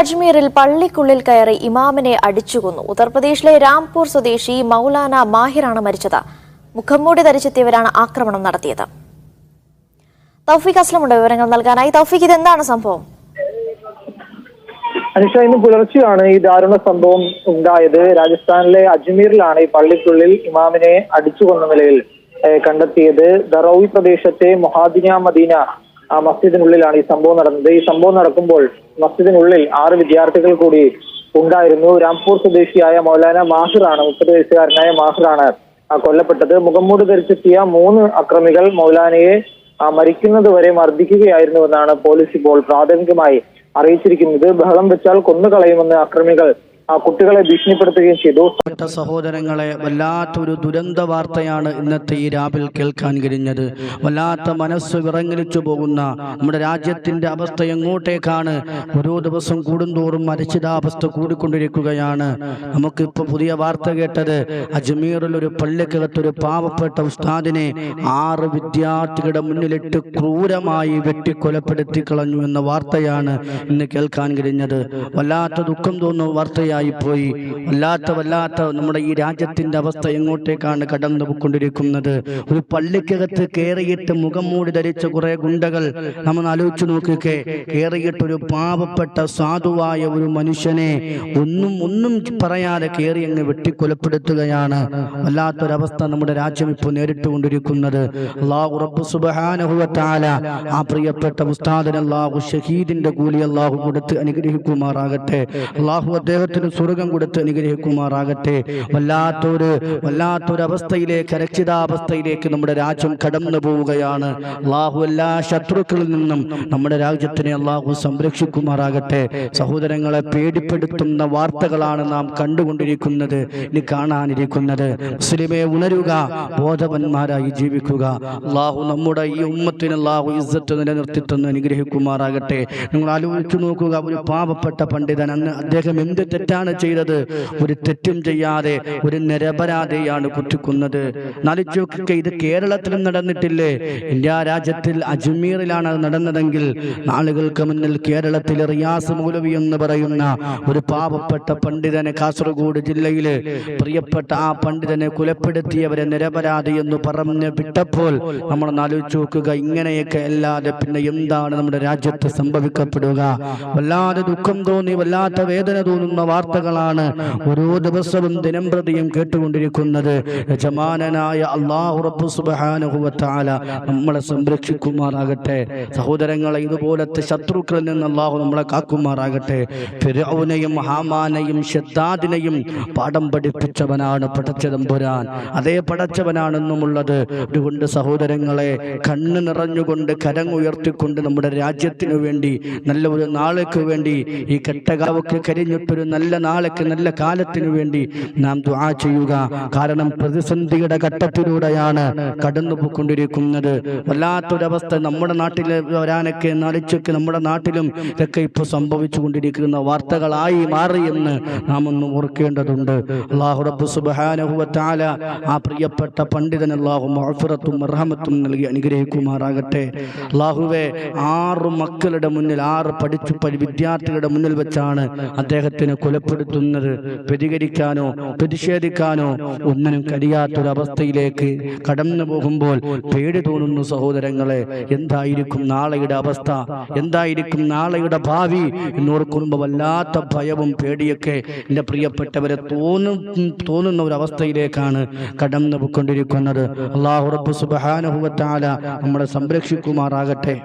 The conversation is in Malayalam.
അജ്മീറിൽ പള്ളിക്കുള്ളിൽ കയറി ഇമാമിനെ അടിച്ചുകൊന്നു. ഉത്തർപ്രദേശിലെ രാംപൂർ സ്വദേശി മൗലാന മാഹിറാണ് മരിച്ചത്. മുഖംമൂടി ധരിച്ചെത്തിയവരാണ് ആക്രമണം നടത്തിയത്. തൗഫീഖ് അസ്ലമുണ്ട് വിവരങ്ങൾ നൽകാനായി. തൗഫീഖ് ഇതെന്താണ് സംഭവം? അനുഷ ഇന്ന് പുലർച്ചെയാണ് ഈ ദാരുണ സംഭവം ഉണ്ടായത്. രാജസ്ഥാനിലെ അജ്മീറിലാണ് ഈ പള്ളിക്കുള്ളിൽ ഇമാമിനെ അടിച്ചു കൊന്ന നിലയിൽ കണ്ടെത്തിയത്. ദറൌവി പ്രദേശത്തെ മൊഹാദിന മദീന ആ മസ്ജിദിനുള്ളിലാണ് ഈ സംഭവം നടന്നത്. ഈ സംഭവം നടക്കുമ്പോൾ മസ്ജിദിനുള്ളിൽ ആറ് വിദ്യാർത്ഥികൾ കൂടി ഉണ്ടായിരുന്നു. രാംപൂർ സ്വദേശിയായ മൗലാന മാഹിറാണ് മുപ്പത് വയസ്സുകാരനായ മാഹിറാണ് കൊല്ലപ്പെട്ടത്. മുഖംമൂട് ധരിച്ചെത്തിയ മൂന്ന് അക്രമികൾ മൗലാനയെ മരിക്കുന്നത് വരെ മർദ്ദിക്കുകയായിരുന്നുവെന്നാണ് പോലീസ് ഇപ്പോൾ പ്രാഥമികമായി അറിയിച്ചിരിക്കുന്നത്. ബഹളം വെച്ചാൽ കൊന്നുകളയുമെന്ന് അക്രമികൾ കുട്ടികളെ ഭീഷണിപ്പെടുത്തുകയും ചെയ്തു. സഹോദരങ്ങളെ വല്ലാത്തൊരു ദുരന്ത വാർത്തയാണ് ഇന്നത്തെ ഈ രാവിൽ കേൾക്കാൻ കഴിഞ്ഞത്. വല്ലാത്ത മനസ്സ് വിറങ്ങലിച്ചു പോകുന്ന നമ്മുടെ രാജ്യത്തിന്റെ അവസ്ഥ എങ്ങോട്ടേക്കാണ്? ഓരോ ദിവസം കൂടുന്തോറും അരക്ഷിതാവസ്ഥ കൂടിക്കൊണ്ടിരിക്കുകയാണ്. നമുക്കിപ്പോ പുതിയ വാർത്ത കേട്ടത് അജ്മീറിൽ ഒരു പള്ളിക്കകത്തൊരു പാവപ്പെട്ട ഉസ്താദിനെ ആറ് വിദ്യാർത്ഥികളുടെ മുന്നിലിട്ട് ക്രൂരമായി വെട്ടിക്കൊലപ്പെടുത്തി കളഞ്ഞു എന്ന വാർത്തയാണ് ഇന്ന് കേൾക്കാൻ കഴിഞ്ഞത്. വല്ലാത്ത ദുഃഖം തോന്നുന്ന വാർത്തയായി പോയി. വല്ലാത്ത വല്ലാത്ത നമ്മുടെ ഈ രാജ്യത്തിന്റെ അവസ്ഥ എങ്ങോട്ടേക്കാണ് കടന്നു പോയിക്കൊണ്ടിരിക്കുന്നത് ഒരു പള്ളിക്കകത്ത് കയറിയിട്ട് മുഖം മൂടി ധരിച്ച കുറെ ഗുണ്ടകൾ നമ്മൾ ആലോചിച്ചു നോക്കിക്കേ. കയറിയിട്ട് ഒരു പാവപ്പെട്ട സാധുവായ ഒരു മനുഷ്യനെ ഒന്നും ഒന്നും പറയാതെ കയറി അങ്ങ് വെട്ടിക്കൊലപ്പെടുത്തുകയാണ്. വല്ലാത്തൊരവസ്ഥ നമ്മുടെ രാജ്യം ഇപ്പോൾ നേരിട്ടുകൊണ്ടിരിക്കുന്നത്. അള്ളാഹു റബ്ബ് തആല ആ പ്രിയപ്പെട്ട ഉസ്താദിനെ അള്ളാഹു ഷഹീദിന്റെ കൂലി അള്ളാഹു കൊടുത്ത് അനുഗ്രഹിക്കുമാറാകട്ടെ. അള്ളാഹു അദ്ദേഹത്തിന് സ്വർഗം കൊടുത്ത് അനുഗ്രഹിക്കുമാറാകട്ടെ. വല്ലാത്തൊരു വല്ലാത്തൊരു അവസ്ഥയിലേക്ക് അരക്ഷിതാവസ്ഥയിലേക്ക് നമ്മുടെ രാജ്യം കടന്നു പോവുകയാണ്. അള്ളാഹു എല്ലാ ശത്രുക്കളിൽ നിന്നും നമ്മുടെ രാജ്യത്തിനെ അള്ളാഹു സംരക്ഷിക്കുമാറാകട്ടെ. സഹോദരങ്ങളെ പേടിപ്പെടുത്തുന്ന വാർത്തകളാണ് നാം കണ്ടുകൊണ്ടിരിക്കുന്നത് ഇനി കാണാനിരിക്കുന്നത്. മുസ്ലിമെ ഉണരുക ബോധവന്മാരായി ജീവിക്കുക. അള്ളാഹു നമ്മുടെ ഈ ഉമ്മത്തിന് അള്ളാഹു ഇസ്സത്ത് നിലനിർത്തിത്തന്ന് അനുഗ്രഹിക്കുമാറാകട്ടെ. നിങ്ങൾ ആലോചിച്ചു നോക്കുക ഒരു പാവപ്പെട്ട പണ്ഡിതൻ അന്ന് അദ്ദേഹം എന്ത് തെറ്റാണ് ചെയ്തത്. ഒരു തെറ്റും ചെയ്യാതെ ഒരു നിരപരാധിയാണ് കുറ്റിക്കുന്നത് നാലിച്ചോക്കൊക്കെ ഇത് കേരളത്തിലും നടന്നിട്ടില്ലേ? ഇന്ത്യ രാജ്യത്തിൽ അജ്മീറിലാണ് അത് നടന്നതെങ്കിൽ നാളുകൾക്ക് മുന്നിൽ കേരളത്തിലെ റിയാസ് മൗലവി എന്ന് പറയുന്ന ഒരു പാവപ്പെട്ട പണ്ഡിതനെ കാസർഗോഡ് ജില്ലയിൽ പ്രിയപ്പെട്ട ആ പണ്ഡിതനെ കൊലപ്പെടുത്തിയവരെ നിരപരാധി എന്ന് പറഞ്ഞ് വിട്ടപ്പോൾ നമ്മൾ ആലോചിച്ച് ഇങ്ങനെയൊക്കെ അല്ലാതെ പിന്നെ എന്താണ് നമ്മുടെ രാജ്യത്ത് സംഭവിക്കപ്പെടുക? വല്ലാതെ ദുഃഖം തോന്നി വല്ലാത്ത വേദന തോന്നുന്ന വാർത്തകളാണ് ഓരോ ദിവസവും ദിനം പ്രതിയും കേട്ടുകൊണ്ടിരിക്കുന്നത് യജമാനനായ അള്ളാഹുറപ്പുസുബാനുഹുവത്താല നമ്മളെ സംരക്ഷിക്കുമാറാകട്ടെ. സഹോദരങ്ങളെ ഇതുപോലത്തെ ശത്രുക്കളിൽ നിന്ന് അള്ളാഹു നമ്മളെ കാക്കുമാറാകട്ടെ. ഫിറൌനെയും ഹാമാനെയും ഷദ്ദാദിനെയും പാഠം പഠിപ്പിച്ചവനാണ് പടച്ചതമ്പുരാൻ. അതേ പടച്ചവനാണെന്നുമുള്ളത്. അതുകൊണ്ട് സഹോദരങ്ങളെ കണ്ണ് നിറഞ്ഞുകൊണ്ട് കരങ്ങുയർത്തിക്കൊണ്ട് നമ്മുടെ രാജ്യത്തിനു വേണ്ടി നല്ല ഒരു നാളേക്ക് വേണ്ടി ഈ കെട്ടകാവൊക്കെ കരിഞ്ഞിട്ടൊരു നല്ല നാളേക്ക് നല്ല കാലത്തിനു വേണ്ടി നാം ദുആ ചെയ്യുക. കാരണം പ്രതിസന്ധിയുടെ ഘട്ടത്തിലൂടെയാണ് കടന്നു പോയിക്കൊണ്ടിരിക്കുന്നത് വല്ലാത്തൊരവസ്ഥ നമ്മുടെ നാട്ടിൽ വരാനൊക്കെ നടിച്ചൊക്കെ നമ്മുടെ നാട്ടിലും ഇതൊക്കെ ഇപ്പോൾ സംഭവിച്ചു കൊണ്ടിരിക്കുന്ന വാർത്തകളായി മാറി എന്ന് നാം ഒന്ന് ഓർക്കേണ്ടതുണ്ട്. അള്ളാഹു റബ്ബ് തആല ആ പ്രിയപ്പെട്ട പണ്ഡിതൻ അള്ളാഹു മഹഫുറത്തും അർഹമത്തും നൽകി അനുഗ്രഹിക്കുമാറാകട്ടെ. അള്ളാഹുവെ ആറ് മക്കളുടെ മുന്നിൽ ആറ് പഠിച്ചു വിദ്യാർത്ഥികളുടെ മുന്നിൽ വെച്ചാണ് അദ്ദേഹത്തിനെ കൊലപ്പെടുത്തുന്നത് പ്രതികരിക്കാനോ പ്രതിഷേധിക്കാനോ ഒന്നിനും കഴിയാത്തൊരവസ്ഥയിലേക്ക് കടന്നു പോകുമ്പോൾ പേടി തോന്നുന്നു സഹോദരങ്ങളെ എന്തായിരിക്കും നാളെയുടെ അവസ്ഥ എന്തായിരിക്കും നാളെയുടെ ഭാവി എന്നോർക്കുമ്പോൾ വല്ലാത്ത ഭയവും പേടിയൊക്കെ എന്റെ പ്രിയപ്പെട്ടവരെ തോന്നും തോന്നുന്ന ഒരു അവസ്ഥയിലേക്കാണ് കടന്നു പോയിക്കൊണ്ടിരിക്കുന്നത് അള്ളാഹു റബ്ബ് സുബ്ഹാനഹു വ തആല നമ്മളെ സംരക്ഷിക്കുമാറാകട്ടെ.